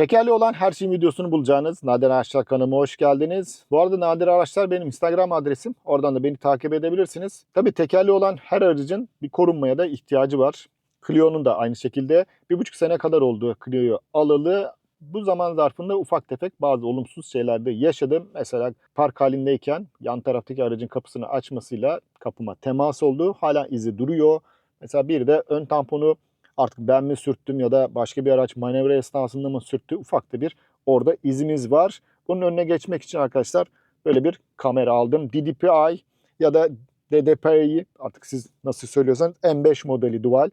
Tekerli olan her şeyin videosunu bulacağınız Nadir Araçlar kanalıma hoş geldiniz. Bu arada Nadir Araçlar benim Instagram adresim. Oradan da beni takip edebilirsiniz. Tabii tekerli olan her aracın bir korunmaya da ihtiyacı var. Clio'nun da aynı şekilde. Bir buçuk sene kadar oldu Clio'yu alalı. Bu zaman zarfında ufak tefek bazı olumsuz şeyler de yaşadım. Mesela park halindeyken yan taraftaki aracın kapısını açmasıyla kapıma temas oldu. Hala izi duruyor. Mesela bir de ön tamponu artık ben mi sürttüm ya da başka bir araç manevra esnasında mı sürttü ufak da bir orada izimiz var. Bunun önüne geçmek için arkadaşlar böyle bir kamera aldım. DDPI ya da DDPI artık siz nasıl söylüyorsanız M5 modeli dual.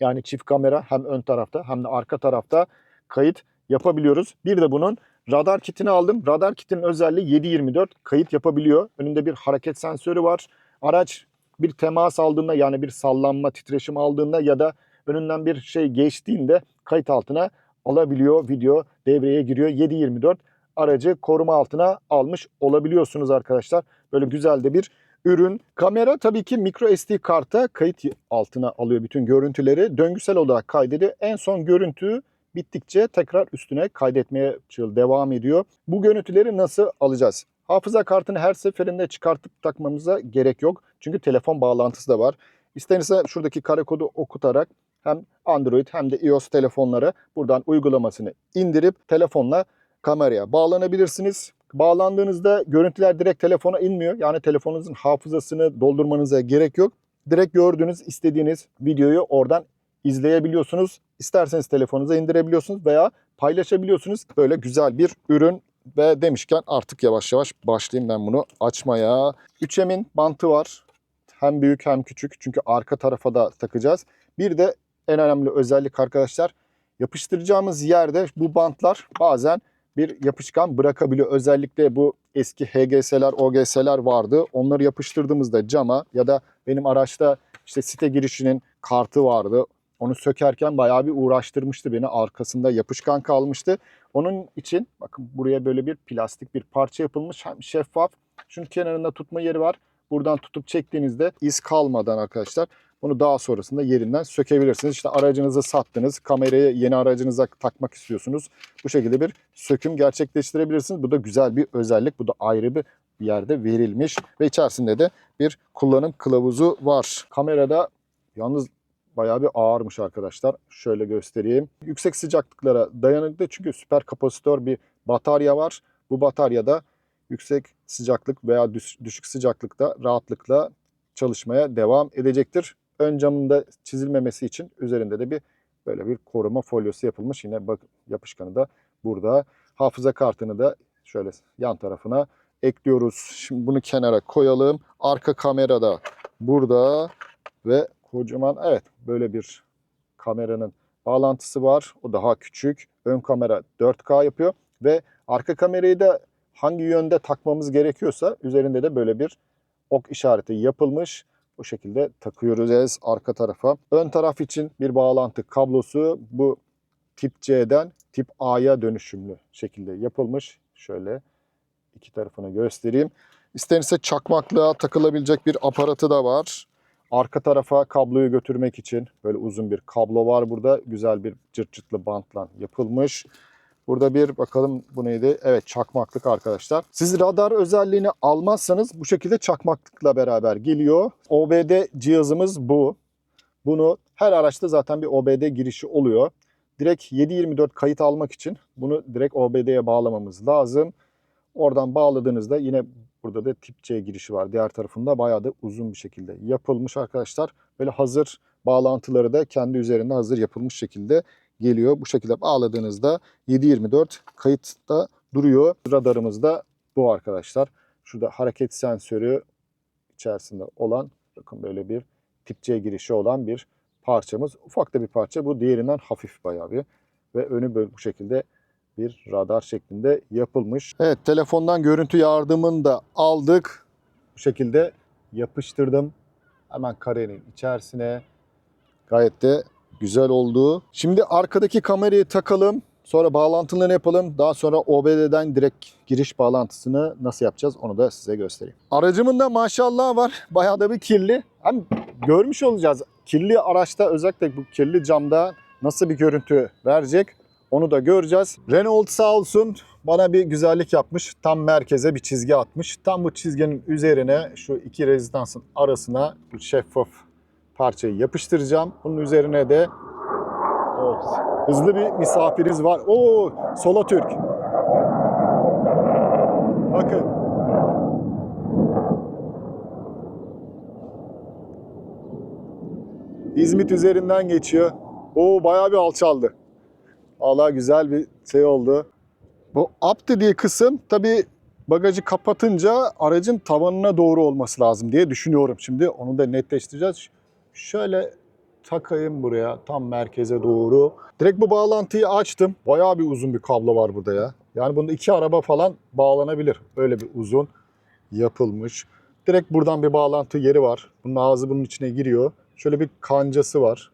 Yani çift kamera hem ön tarafta hem de arka tarafta kayıt yapabiliyoruz. Bir de bunun radar kitini aldım. Radar kitinin özelliği 7/24 kayıt yapabiliyor. Önünde bir hareket sensörü var. Araç bir temas aldığında yani bir sallanma, titreşim aldığında ya da önünden bir şey geçtiğinde kayıt altına alabiliyor. Video devreye giriyor. 7/24 aracı koruma altına almış olabiliyorsunuz arkadaşlar. Böyle güzel de bir ürün. Kamera tabii ki micro SD karta kayıt altına alıyor bütün görüntüleri. Döngüsel olarak kaydediyor. En son görüntü bittikçe tekrar üstüne kaydetmeye devam ediyor. Bu görüntüleri nasıl alacağız? Hafıza kartını her seferinde çıkartıp takmamıza gerek yok. Çünkü telefon bağlantısı da var. İstenirse şuradaki kare kodu okutarak hem Android hem de iOS telefonlara buradan uygulamasını indirip telefonla kameraya bağlanabilirsiniz. Bağlandığınızda görüntüler direkt telefona inmiyor. Yani telefonunuzun hafızasını doldurmanıza gerek yok. Direkt gördüğünüz istediğiniz videoyu oradan izleyebiliyorsunuz. İsterseniz telefonunuza indirebiliyorsunuz veya paylaşabiliyorsunuz. Böyle güzel bir ürün ve demişken artık yavaş yavaş başlayayım ben bunu açmaya. 3M'in bantı var. Hem büyük hem küçük. Çünkü arka tarafa da takacağız. Bir de en önemli özellik arkadaşlar yapıştıracağımız yerde bu bantlar bazen bir yapışkan bırakabiliyor. Özellikle bu eski HGS'ler, OGS'ler vardı. Onları yapıştırdığımızda cama ya da benim araçta işte site girişinin kartı vardı. Onu sökerken bayağı bir uğraştırmıştı beni. Arkasında yapışkan kalmıştı. Onun için bakın buraya böyle bir plastik bir parça yapılmış. Hem şeffaf. Şunun kenarında tutma yeri var. Buradan tutup çektiğinizde iz kalmadan arkadaşlar bunu daha sonrasında yerinden sökebilirsiniz. İşte aracınızı sattınız, kamerayı yeni aracınıza takmak istiyorsunuz. Bu şekilde bir söküm gerçekleştirebilirsiniz. Bu da güzel bir özellik. Bu da ayrı bir yerde verilmiş ve içerisinde de bir kullanım kılavuzu var. Kamerada yalnız bayağı bir ağırmış arkadaşlar. Şöyle göstereyim. Yüksek sıcaklıklara dayanıklı çünkü süper kapasitör bir batarya var. Bu bataryada yüksek sıcaklık veya düşük sıcaklıkta rahatlıkla çalışmaya devam edecektir. Ön camında çizilmemesi için üzerinde de bir böyle bir koruma folyosu yapılmış. Yine bak yapışkanı da burada. Hafıza kartını da şöyle yan tarafına ekliyoruz. Şimdi bunu kenara koyalım. Arka kamera da burada ve kocaman evet böyle bir kameranın bağlantısı var. O daha küçük. Ön kamera 4K yapıyor ve arka kamerayı da hangi yönde takmamız gerekiyorsa üzerinde de böyle bir ok işareti yapılmış. Bu şekilde takıyoruz arka tarafa. Ön taraf için bir bağlantı kablosu bu tip C'den tip A'ya dönüşümlü şekilde yapılmış. Şöyle iki tarafını göstereyim. İstenirse çakmaklığa takılabilecek bir aparatı da var. Arka tarafa kabloyu götürmek için böyle uzun bir kablo var burada. Güzel bir cırt cırtlı bantla yapılmış. Burada bir bakalım bu neydi? Evet çakmaklık arkadaşlar. Siz radar özelliğini almazsanız bu şekilde çakmaklıkla beraber geliyor. OBD cihazımız bu. Bunu her araçta zaten bir OBD girişi oluyor. Direkt 7/24 kayıt almak için bunu direkt OBD'ye bağlamamız lazım. Oradan bağladığınızda yine burada da tip C girişi var. Diğer tarafında bayağı da uzun bir şekilde yapılmış arkadaşlar. Böyle hazır bağlantıları da kendi üzerinde hazır yapılmış şekilde geliyor. Bu şekilde bağladığınızda 7/24 kayıtta duruyor. Radarımız da bu arkadaşlar. Şurada hareket sensörü içerisinde olan bakın böyle bir tip C girişi olan bir parçamız. Ufak da bir parça. Bu diğerinden hafif bayağı bir. Ve önü böyle bu şekilde bir radar şeklinde yapılmış. Evet telefondan görüntü yardımını da aldık. Bu şekilde yapıştırdım. Hemen karenin içerisine. Gayet de güzel oldu. Şimdi arkadaki kamerayı takalım. Sonra bağlantılarını yapalım. Daha sonra OBD'den direkt giriş bağlantısını nasıl yapacağız onu da size göstereyim. Aracımın da maşallah var. Bayağı da bir kirli. Hem görmüş olacağız. Kirli araçta özellikle bu kirli camda nasıl bir görüntü verecek Onu da göreceğiz. Renault sağ olsun bana bir güzellik yapmış. Tam merkeze bir çizgi atmış. Tam bu çizginin üzerine şu iki rezistansın arasına şeffaf parçayı yapıştıracağım. Bunun üzerine de evet, hızlı bir misafirimiz var. Oo, Sola Türk. Bakın. İzmit üzerinden geçiyor. Oo bayağı bir alçaldı. Valla güzel bir şey oldu. Bu up dediği kısım tabii bagajı kapatınca aracın tavanına doğru olması lazım diye düşünüyorum. Şimdi onu da netleştireceğiz. Şöyle takayım buraya tam merkeze doğru. Direkt bu bağlantıyı açtım. Bayağı bir uzun bir kablo var burada ya. Yani bunda iki araba falan bağlanabilir. Öyle bir uzun yapılmış. Direkt buradan bir bağlantı yeri var. Bunun ağzı bunun içine giriyor. Şöyle bir kancası var.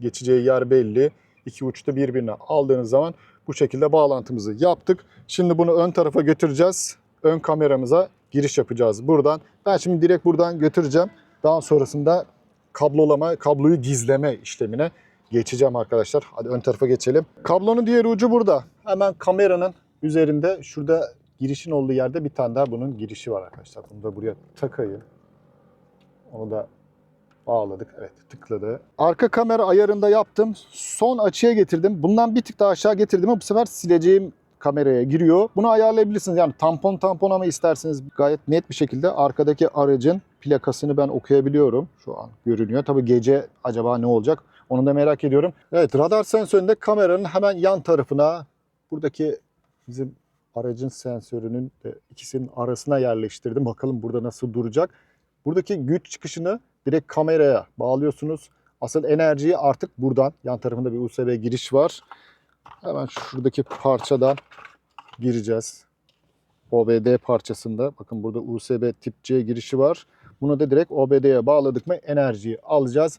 Geçeceği yer belli. İki uçta birbirine aldığınız zaman bu şekilde bağlantımızı yaptık. Şimdi bunu ön tarafa götüreceğiz. Ön kameramıza giriş yapacağız buradan. Ben şimdi direkt buradan götüreceğim. Daha sonrasında kablolama, kabloyu gizleme işlemine geçeceğim arkadaşlar. Hadi ön tarafa geçelim. Kablonun diğer ucu burada. Hemen kameranın üzerinde şurada girişin olduğu yerde bir tane daha bunun girişi var arkadaşlar. Bunu da buraya takayım. Onu da bağladık. Evet tıkladı. Arka kamera ayarında yaptım. Son açıya getirdim. Bundan bir tık daha aşağı getirdim bu sefer sileceğim kameraya giriyor. Bunu ayarlayabilirsiniz. Yani tampon tampon ama isterseniz gayet net bir şekilde arkadaki aracın plakasını ben okuyabiliyorum. Şu an görünüyor. Tabii gece acaba ne olacak? Onu da merak ediyorum. Evet radar sensöründe kameranın hemen yan tarafına buradaki bizim aracın sensörünün ikisinin arasına yerleştirdim. Bakalım burada nasıl duracak. Buradaki güç çıkışını direkt kameraya bağlıyorsunuz. Asıl enerjiyi artık buradan yan tarafında bir USB giriş var. Hemen şuradaki parçadan gireceğiz. OBD parçasında bakın burada USB tip C girişi var. Bunu da direkt OBD'ye bağladık mı enerjiyi alacağız.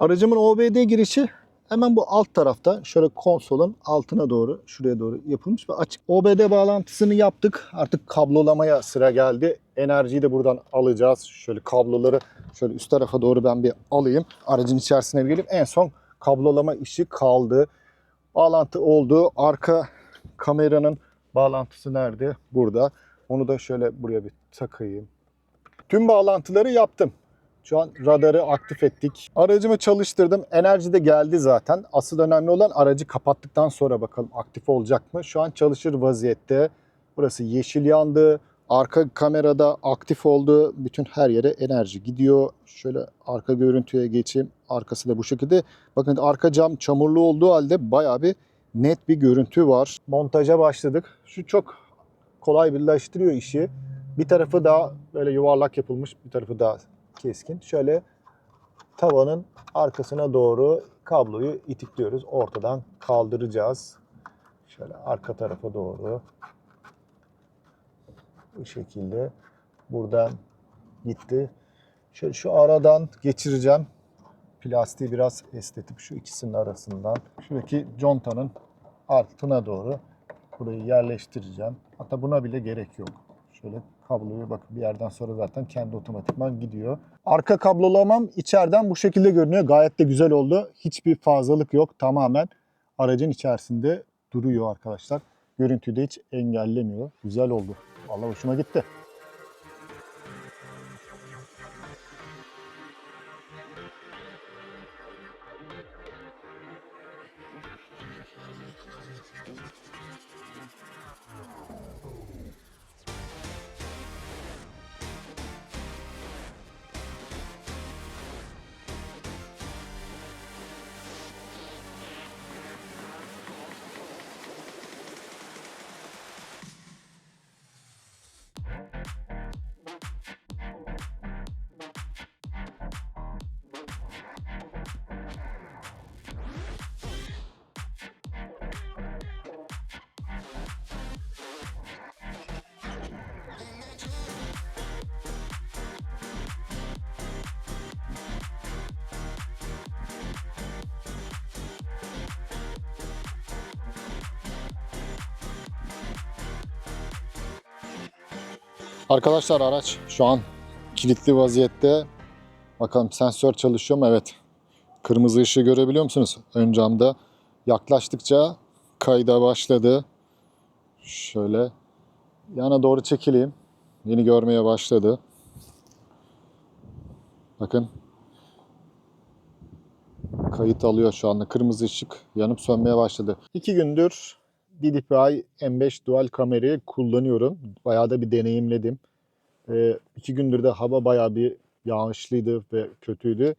Aracımın OBD girişi hemen bu alt tarafta şöyle konsolun altına doğru şuraya doğru yapılmış ve açık. OBD bağlantısını yaptık. Artık kablolamaya sıra geldi. Enerjiyi de buradan alacağız. Şöyle kabloları şöyle üst tarafa doğru ben bir alayım. Aracın içerisine bir gelip en son kablolama işi kaldı. Bağlantı oldu. Arka kameranın bağlantısı nerede? Burada. Onu da şöyle buraya bir takayım. Tüm bağlantıları yaptım. Şu an radarı aktif ettik. Aracımı çalıştırdım. Enerji de geldi zaten. Asıl önemli olan aracı kapattıktan sonra bakalım aktif olacak mı? Şu an çalışır vaziyette. Burası yeşil yandı. Arka kamerada aktif oldu. Bütün her yere enerji gidiyor. Şöyle arka görüntüye geçeyim. Arkası da bu şekilde. Bakın arka cam çamurlu olduğu halde bayağı bir net bir görüntü var. Montaja başladık. Şu çok kolay birleştiriyor işi. Bir tarafı daha böyle yuvarlak yapılmış, bir tarafı daha keskin. Şöyle tavanın arkasına doğru kabloyu itikliyoruz. Ortadan kaldıracağız. Şöyle arka tarafa doğru. Şekilde buradan gitti. Şöyle şu aradan geçireceğim. Plastiği biraz esnetip şu ikisinin arasından şuradaki contanın altına doğru burayı yerleştireceğim. Hatta buna bile gerek yok. Şöyle kabloyu bak bir yerden sonra zaten kendi otomatikman gidiyor. Arka kablolamam içeriden bu şekilde görünüyor. Gayet de güzel oldu. Hiçbir fazlalık yok. Tamamen aracın içerisinde duruyor arkadaşlar. Görüntüyü de hiç engellemiyor. Güzel oldu. Vallahi hoşuma gitti. Arkadaşlar araç şu an kilitli vaziyette. Bakalım sensör çalışıyor mu? Evet. Kırmızı ışığı görebiliyor musunuz? Ön camda yaklaştıkça kayda başladı. Şöyle yana doğru çekileyim. Beni görmeye başladı. Bakın. Kayıt alıyor şu anda. Kırmızı ışık yanıp sönmeye başladı. İki gündür DJI M5 Dual kamerayı kullanıyorum. Bayağı da bir deneyimledim. Ee, iki gündür de hava bayağı bir yağışlıydı ve kötüydü.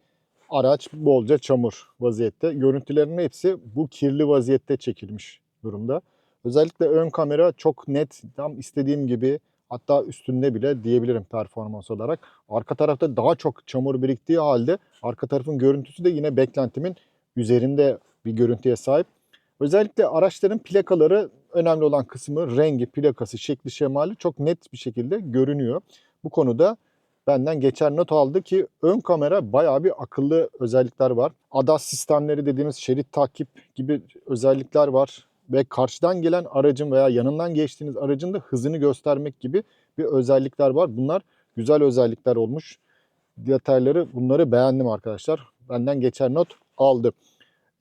Araç bolca çamur vaziyette. Görüntülerin hepsi bu kirli vaziyette çekilmiş durumda. Özellikle ön kamera çok net, tam istediğim gibi hatta üstünde bile diyebilirim performans olarak. Arka tarafta daha çok çamur biriktiği halde arka tarafın görüntüsü de yine beklentimin üzerinde bir görüntüye sahip. Özellikle araçların plakaları önemli olan kısmı rengi, plakası, şekli, şemali çok net bir şekilde görünüyor. Bu konuda benden geçer not aldı ki ön kamera bayağı bir akıllı özellikler var. ADAS sistemleri dediğimiz şerit takip gibi özellikler var ve karşıdan gelen aracın veya yanından geçtiğiniz aracın da hızını göstermek gibi bir özellikler var. Bunlar güzel özellikler olmuş. Detayları bunları beğendim arkadaşlar. Benden geçer not aldı.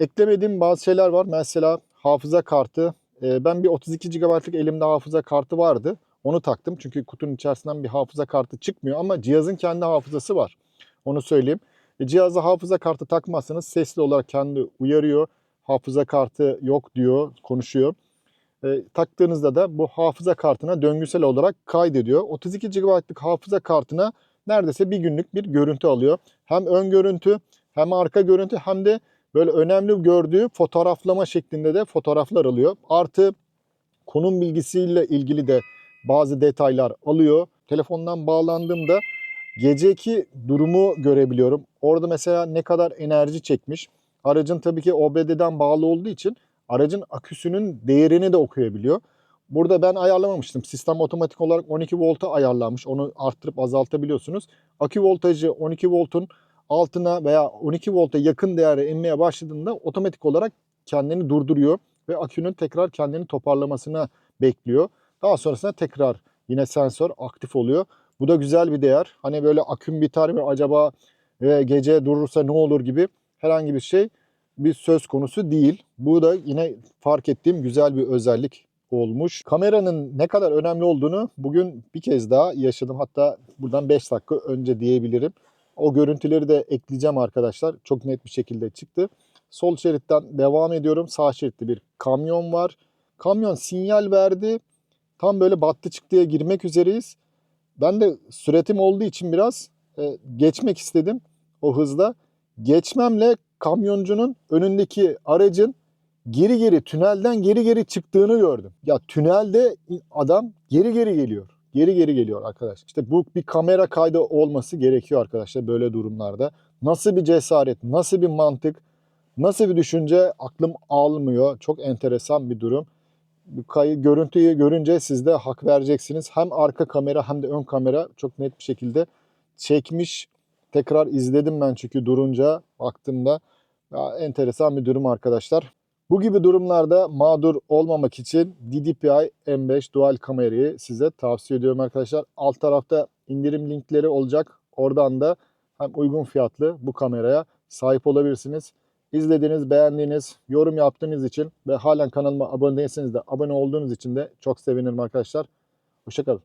Eklemediğim bazı şeyler var. Mesela hafıza kartı. Ee, Ben bir 32 GB'lık elimde hafıza kartı vardı. Onu taktım çünkü kutunun içerisinden bir hafıza kartı çıkmıyor ama cihazın kendi hafızası var. Onu söyleyeyim. E, cihaza hafıza kartı takmazsanız sesli olarak kendi uyarıyor. Hafıza kartı yok diyor, konuşuyor. E, taktığınızda da bu hafıza kartına döngüsel olarak kaydediyor. 32 GB'lık hafıza kartına neredeyse bir günlük bir görüntü alıyor. Hem ön görüntü hem arka görüntü hem de böyle önemli gördüğü fotoğraflama şeklinde de fotoğraflar alıyor. Artı konum bilgisiyle ilgili de bazı detaylar alıyor. Telefondan bağlandığımda geceki durumu görebiliyorum. Orada mesela ne kadar enerji çekmiş. Aracın tabii ki OBD'den bağlı olduğu için aracın aküsünün değerini de okuyabiliyor. Burada ben ayarlamamıştım. Sistem otomatik olarak 12 volta ayarlanmış. Onu arttırıp azaltabiliyorsunuz. Akü voltajı 12 voltun altına veya 12 volta yakın değere inmeye başladığında otomatik olarak kendini durduruyor ve akünün tekrar kendini toparlamasına bekliyor. Daha sonrasında tekrar yine sensör aktif oluyor. Bu da güzel bir değer. Hani böyle aküm biter mi acaba e, gece durursa ne olur gibi herhangi bir şey bir söz konusu değil. Bu da yine fark ettiğim güzel bir özellik olmuş. Kameranın ne kadar önemli olduğunu bugün bir kez daha yaşadım. Hatta buradan 5 dakika önce diyebilirim. O görüntüleri de ekleyeceğim arkadaşlar. Çok net bir şekilde çıktı. Sol şeritten devam ediyorum. Sağ şeritte bir kamyon var. Kamyon sinyal verdi. Tam böyle battı çıktıya girmek üzereyiz. Ben de süretim olduğu için biraz e, geçmek istedim o hızda. Geçmemle kamyoncunun önündeki aracın geri geri tünelden geri geri çıktığını gördüm. Ya tünelde adam geri geri geliyor. Geri geri geliyor arkadaş. İşte bu bir kamera kaydı olması gerekiyor arkadaşlar böyle durumlarda. Nasıl bir cesaret, nasıl bir mantık, nasıl bir düşünce aklım almıyor. Çok enteresan bir durum. Kayı, görüntüyü görünce siz de hak vereceksiniz. Hem arka kamera hem de ön kamera çok net bir şekilde çekmiş. Tekrar izledim ben çünkü durunca baktığımda ya, enteresan bir durum arkadaşlar. Bu gibi durumlarda mağdur olmamak için DJI M5 Dual kamerayı size tavsiye ediyorum arkadaşlar. Alt tarafta indirim linkleri olacak. Oradan da hem uygun fiyatlı bu kameraya sahip olabilirsiniz. İzlediğiniz, beğendiğiniz, yorum yaptığınız için ve halen kanalıma abone değilseniz de abone olduğunuz için de çok sevinirim arkadaşlar. Hoşçakalın.